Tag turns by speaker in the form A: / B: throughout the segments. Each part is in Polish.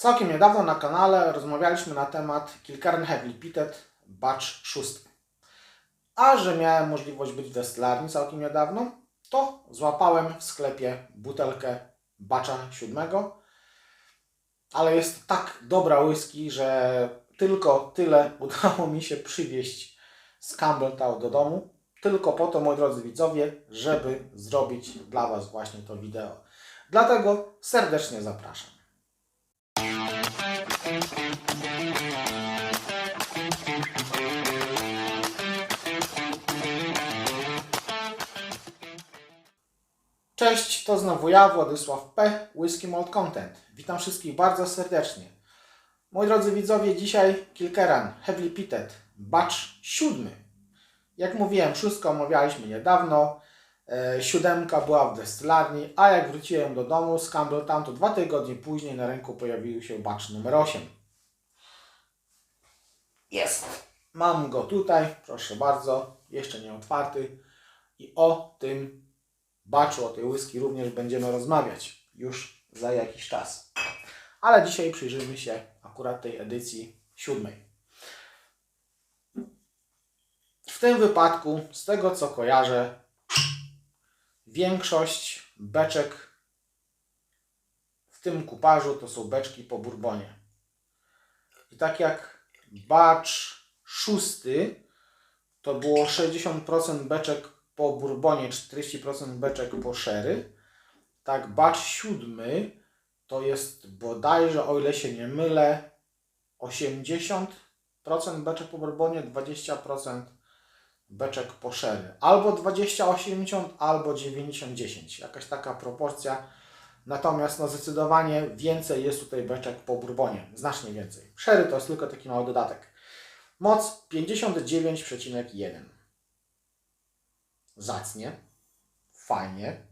A: Całkiem niedawno na kanale rozmawialiśmy na temat Kilkern Heavy Pitted Batch 6. A że miałem możliwość być w destylarni całkiem niedawno, to złapałem w sklepie butelkę Batcha 7. Ale jest tak dobra whisky, że tylko tyle udało mi się przywieźć z Campbelltown do domu. Tylko po to, moi drodzy widzowie, żeby zrobić dla Was właśnie to wideo. Dlatego serdecznie zapraszam. Cześć, to znowu ja, Władysław P. Whisky Malt Content. Witam wszystkich bardzo serdecznie. Moi drodzy widzowie, dzisiaj Kilkeran Heavily Pitted Batch 7. Jak mówiłem, szóstkę omawialiśmy niedawno. E, siódemka była w destylarni, a jak wróciłem do domu z Campbelltown, to dwa tygodnie później na rynku pojawił się batch numer 8. Jest. Mam go tutaj, proszę bardzo, jeszcze nie otwarty. I o tym batchu, o tej whisky również będziemy rozmawiać już za jakiś czas. Ale dzisiaj przyjrzymy się akurat tej edycji siódmej. W tym wypadku, z tego co kojarzę, większość beczek w tym kuparzu to są beczki po bourbonie. I tak jak batch szósty to było 60% beczek po bourbonie, 40% beczek po sherry, tak batch siódmy to jest bodajże, o ile się nie mylę, 80% beczek po bourbonie, 20% beczek po sherry. Albo 20-80, albo 90-10. Jakaś taka proporcja. Natomiast no zdecydowanie więcej jest tutaj beczek po bourbonie. Znacznie więcej. Sherry to jest tylko taki mały dodatek. Moc 59,1. Zacnie. Fajnie.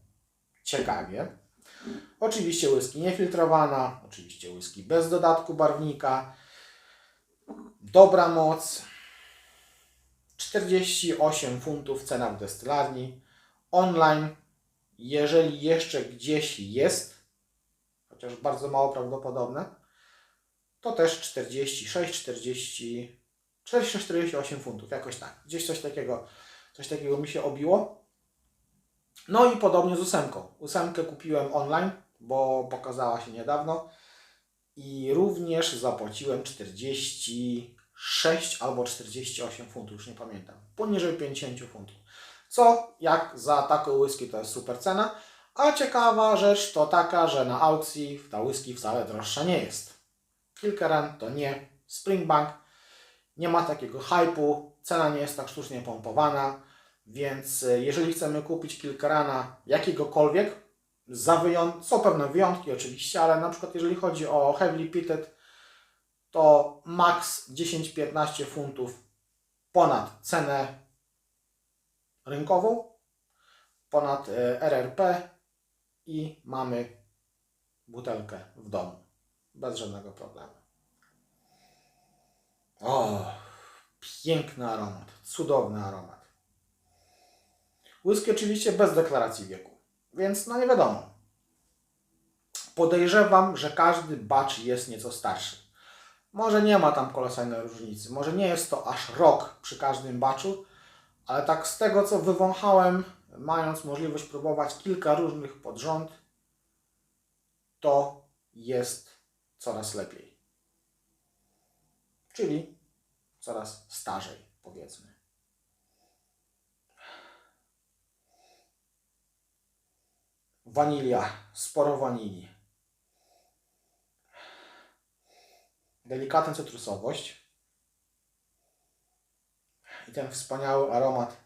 A: Ciekawie. Oczywiście whisky niefiltrowana. Oczywiście whisky bez dodatku barwnika. Dobra moc. 48 funtów cena w destylarni. Online, jeżeli jeszcze gdzieś jest, chociaż bardzo mało prawdopodobne, to też 46, 40, 46, 48 funtów, jakoś tak. Gdzieś coś takiego, coś takiego mi się obiło. No i podobnie z ósemką. Ósemkę kupiłem online, bo pokazała się niedawno i również zapłaciłem 40 6 albo 48 funtów, już nie pamiętam. Poniżej 50 funtów. Co jak za taką whisky to jest super cena. A ciekawa rzecz to taka, że na aukcji ta whisky wcale droższa nie jest. Kilkeran to nie. Springbank nie ma takiego hypu, cena nie jest tak sztucznie pompowana, więc e, jeżeli chcemy kupić Kilkerana jakiegokolwiek, za wyjąt- są pewne wyjątki oczywiście, ale na przykład jeżeli chodzi o Heavily Pitted, to maks 10-15 funtów ponad cenę rynkową, ponad e, RRP i mamy butelkę w domu. Bez żadnego problemu. O, piękny aromat, cudowny aromat. Whisky oczywiście bez deklaracji wieku, więc no nie wiadomo. Podejrzewam, że każdy batch jest nieco starszy. Może nie ma tam kolosalnej różnicy, może nie jest to aż rok przy każdym baczu, ale tak z tego co wywąchałem, mając możliwość próbować kilka różnych pod rząd, to jest coraz lepiej. Czyli coraz starzej, powiedzmy. Wanilia, sporo wanilii. delikatna cytrusowość i ten wspaniały aromat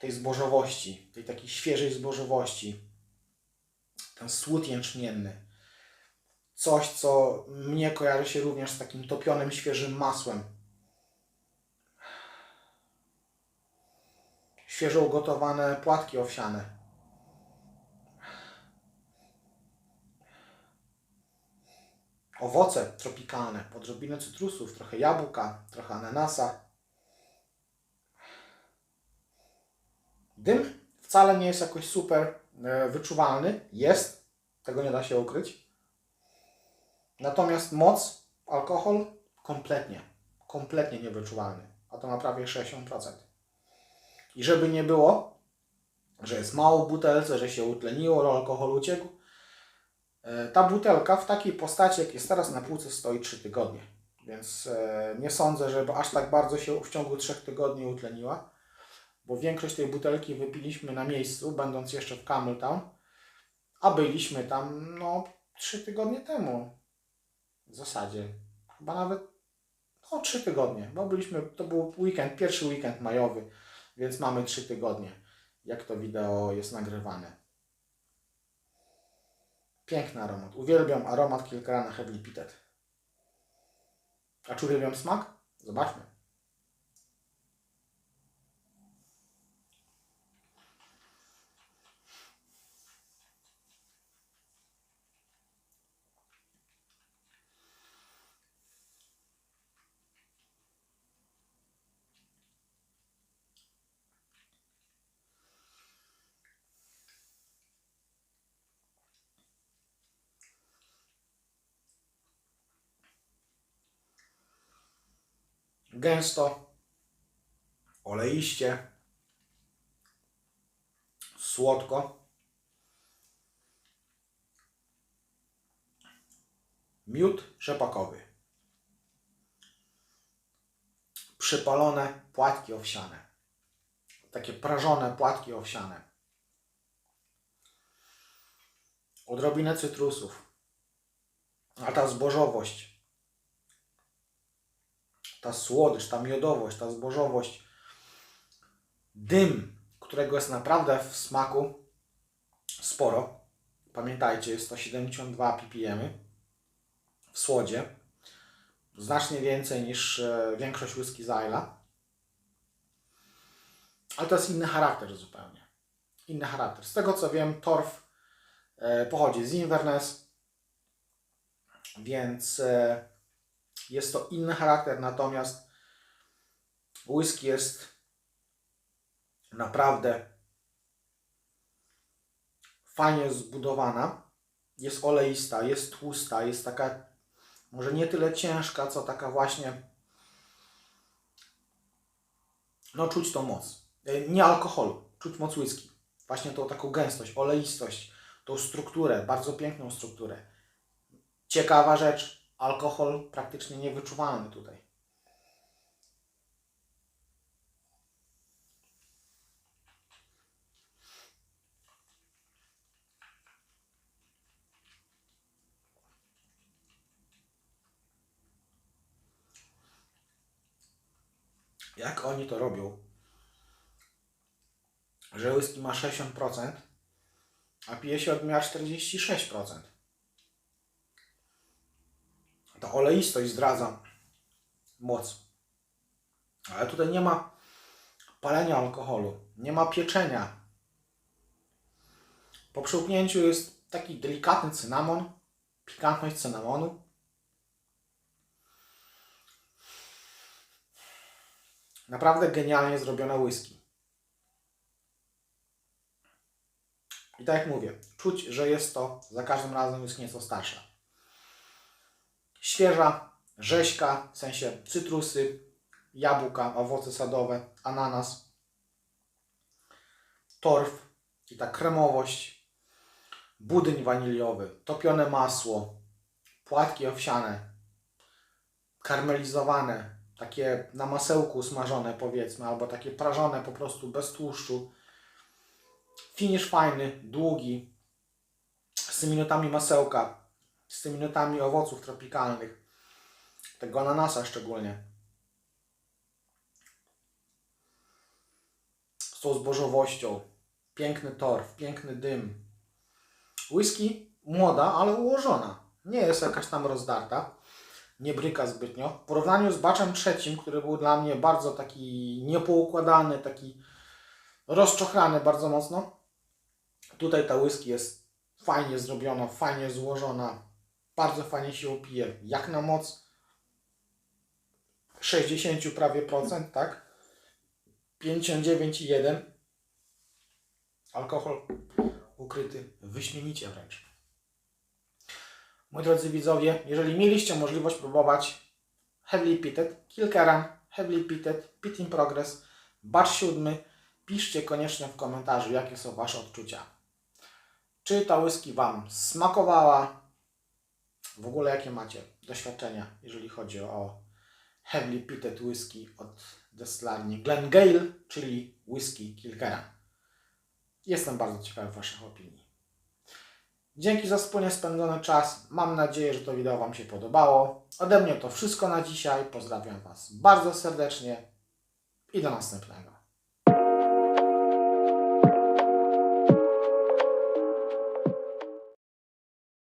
A: tej zbożowości, tej takiej świeżej zbożowości, ten słód jęczmienny. Coś, co mnie kojarzy się również z takim topionym, świeżym masłem. Świeżo ugotowane płatki owsiane. Owoce tropikalne, odrobinę cytrusów, trochę jabłka, trochę ananasa. Dym wcale nie jest jakoś super e, wyczuwalny. Jest, tego nie da się ukryć. Natomiast moc, alkohol kompletnie, kompletnie niewyczuwalny. A to ma prawie 60%. I żeby nie było, że jest mało w butelce, że się utleniło, alkohol uciekł, ta butelka w takiej postaci, jak jest teraz na półce, stoi 3 tygodnie. Więc e, nie sądzę, żeby aż tak bardzo się w ciągu 3 tygodni utleniła, bo większość tej butelki wypiliśmy na miejscu, będąc jeszcze w Cameltown, a byliśmy tam no 3 tygodnie temu. W zasadzie. Chyba nawet no 3 tygodnie, bo byliśmy, to był weekend, pierwszy weekend majowy, więc mamy 3 tygodnie, jak to wideo jest nagrywane. Piękny aromat. Uwielbiam aromat Kilkerana Heavily Pitted. A czy uwielbiam smak? Zobaczmy. Gęsto, oleiście, słodko. Miód rzepakowy. Przypalone płatki owsiane. Takie prażone płatki owsiane. Odrobinę cytrusów. A ta zbożowość ta słodycz, ta miodowość, ta zbożowość, dym, którego jest naprawdę w smaku sporo. Pamiętajcie, jest to 72 ppm w słodzie. Znacznie więcej niż e, większość whisky Zyla. Ale to jest inny charakter zupełnie. Inny charakter. Z tego co wiem, torf e, pochodzi z Inverness, więc e, jest to inny charakter, natomiast whisky jest naprawdę fajnie zbudowana. Jest oleista, jest tłusta, jest taka może nie tyle ciężka, co taka właśnie no czuć tą moc. E, nie alkoholu, czuć moc whisky. Właśnie tą taką gęstość, oleistość, tą strukturę, bardzo piękną strukturę. Ciekawa rzecz, alkohol praktycznie niewyczuwalny tutaj. Jak oni to robią? Że whisky ma 60%, a pije się od miar 46% ta oleistość zdradza moc. Ale tutaj nie ma palenia alkoholu, nie ma pieczenia. Po przełknięciu jest taki delikatny cynamon, pikantność cynamonu. Naprawdę genialnie zrobione whisky. I tak jak mówię, czuć, że jest to za każdym razem jest nieco starsza świeża rzeźka, w sensie cytrusy, jabłka, owoce sadowe, ananas, torf i ta kremowość, budyń waniliowy, topione masło, płatki owsiane, karmelizowane, takie na masełku smażone powiedzmy, albo takie prażone po prostu bez tłuszczu. Finisz fajny, długi, z minutami masełka, z tymi nutami owoców tropikalnych. Tego ananasa szczególnie. Z tą zbożowością. Piękny torf, piękny dym. Whisky młoda, ale ułożona. Nie jest jakaś tam rozdarta. Nie bryka zbytnio. W porównaniu z baczem trzecim, który był dla mnie bardzo taki niepoukładany, taki rozczochrany bardzo mocno. Tutaj ta whisky jest fajnie zrobiona, fajnie złożona, bardzo fajnie się upije. Jak na moc 60 prawie procent, tak? 59,1 alkohol ukryty wyśmienicie wręcz. Moi drodzy widzowie, jeżeli mieliście możliwość próbować Heavily Pitted, Kilkeran, Heavily Pitted, Pit in Progress, Batch 7, piszcie koniecznie w komentarzu, jakie są Wasze odczucia. Czy ta whisky Wam smakowała? W ogóle jakie macie doświadczenia, jeżeli chodzi o Heavily Pitted Whisky od destylarni Glengale, czyli whisky Kilkeran. Jestem bardzo ciekawy Waszych opinii. Dzięki za wspólnie spędzony czas. Mam nadzieję, że to wideo Wam się podobało. Ode mnie to wszystko na dzisiaj. Pozdrawiam Was bardzo serdecznie i do następnego.